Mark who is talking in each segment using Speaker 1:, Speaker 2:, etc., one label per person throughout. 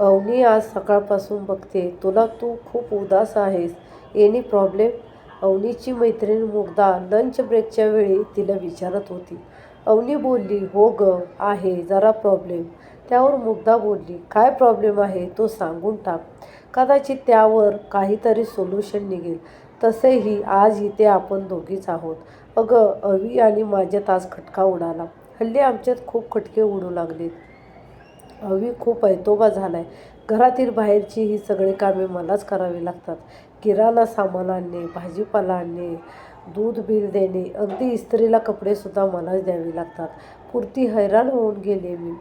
Speaker 1: अवनी आज सकाळपासून बघते. तुला तू खूप उदास आहेस. Any problem? अवनीची मैत्रीण मुग्धा लंच ब्रेकच्या वेळी तिला विचारत होती. अवनी बोलली हो ग आहे जरा प्रॉब्लेम. त्यावर मुग्धा बोलली काय प्रॉब्लेम आहे? तो सांगून टाक. कदाचित त्यावर काहीतरी सोल्युशन निघेल. तसेही आज इथे आपण दोघीच आहोत. अगं अवी आणि माझ्यात आज खटका उडाला. हल्ली आमच्यात खूप खटके उडू लागलेत. अवी खूप ऐतोबा झाला आहे घरातील बाहेरची ही सगळी कामे मलाच करावी लागतात. किराणा सामान आणणे भाजीपाला आणणे दूध बिल देणे अगदी इस्त्रीला कपडेसुद्धा मलाच द्यावे लागतात. पुरती हैराण होऊन गेले मी.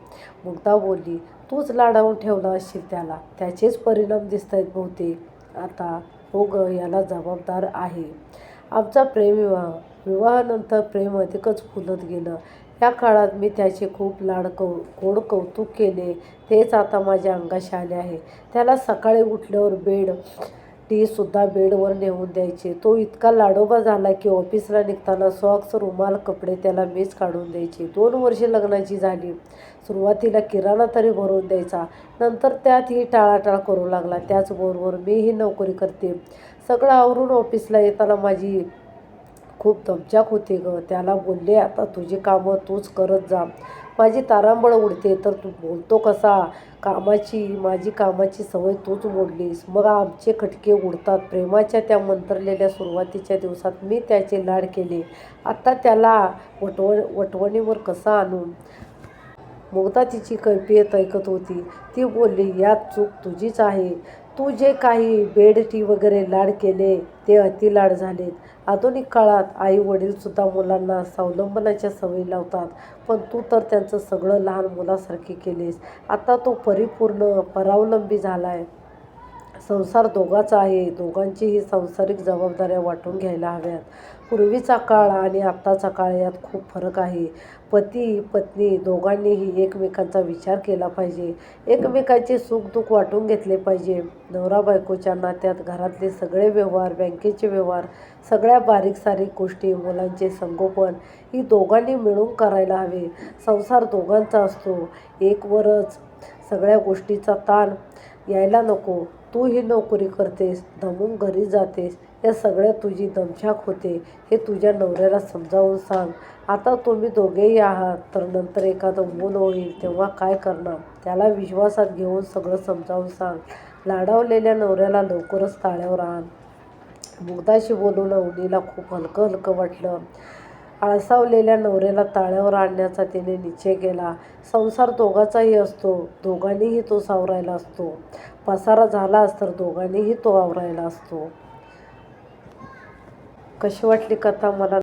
Speaker 1: मुग्धा बोलली तूच लाडावून ठेवला असशील त्याला. त्याचेच परिणाम दिसत आहेत बहुतेक. आता हो ग याला जबाबदार आहे. आमचा प्रेमविवाह विवाहानंतर प्रेम अधिकच फुलत गेलं. या काळात मी त्याचे खूप लाड कौ गोड कौतुक केले. तेच आता माझ्या अंगाशी आले आहे. त्याला सकाळी उठल्यावर बेड टीसुद्धा बेडवर नेऊन द्यायचे. तो इतका लाडोबा झाला की ऑफिसला निघताना सॉक्स रुमाल कपडे त्याला मीच काढून द्यायचे. दोन वर्षे लग्नाची झाली. सुरुवातीला किराणा तरी भरून द्यायचा. नंतर त्यातही टाळाटाळ करू लागला. त्याचबरोबर मीही नोकरी करते. सगळं आवरून ऑफिसला येताना माझी खूप दमछाक होते ग. त्याला बोलले आता तुझी कामं तूच करत जा. माझी तारांबळ उडते तर तू बोलतो कसा? कामाची माझी कामाची सवय तूच मोडलीस. मग आमचे खटके उडतात. प्रेमाच्या त्या मंतरलेल्या सुरुवातीच्या दिवसात मी त्याचे लाड केले. आता त्याला वटव वटवणीवर कसा आणू? मुग्धा तिची कैफियत ऐकत होती. ती बोलली यात चूक तुझीच आहे. तू जे काही बेड टी वगैरे लाड केले ते अति लाड झालेत. आधुनिक काळात आई वडीलसुद्धा मुलांना स्वावलंबनाच्या सवयी लावतात पण तू तर त्यांचं सगळं लहान मुलासारखे केलेस. आता तो परिपूर्ण परावलंबी झाला आहे संसार दोघाचा आहे. दोघांचीही सांसारिक जबाबदाऱ्या वाटून घ्यायला हव्यात. पूर्वीचा काळ आणि आत्ताचा काळ यात खूप फरक आहे. पती पत्नी दोघांनीही एकमेकांचा विचार केला पाहिजे. एकमेकांचे सुखदुःख वाटून घेतले पाहिजे. नवरा बायकोच्या नात्यात घरातले सगळे व्यवहार बँकेचे व्यवहार सगळ्या बारीक सारीक गोष्टी मुलांचे संगोपन ही दोघांनी मिळून करायला हवे. संसार दोघांचा असतो. एकवरच सगळ्या गोष्टीचा ताण यायला नको. तू ही नोकरी करतेस दमून घरी जातेस या सगळ्या तुझी दमछाक होते हे तुझ्या नवऱ्याला समजावून सांग. आता तुम्ही दोघेही आहात तर नंतर एखादं मूल होईल तेव्हा काय करणार? त्याला विश्वासात घेऊन सगळं समजावून सांग. लाडावलेल्या नवऱ्याला लवकरच ताळ्यावर आण. मुग्धाशी बोलून अवनीला खूप हलकं हलकं वाटलं. आळसावलेल्या नवऱ्याला ताळ्यावर आणण्याचा तिने निश्चय केला. संसार दोघाचाही असतो. दोघांनीही तो सावरायला असतो. पसारा झालाच तर दोघांनीही तो आवरायला असतो. कशी वाटली कथा? मला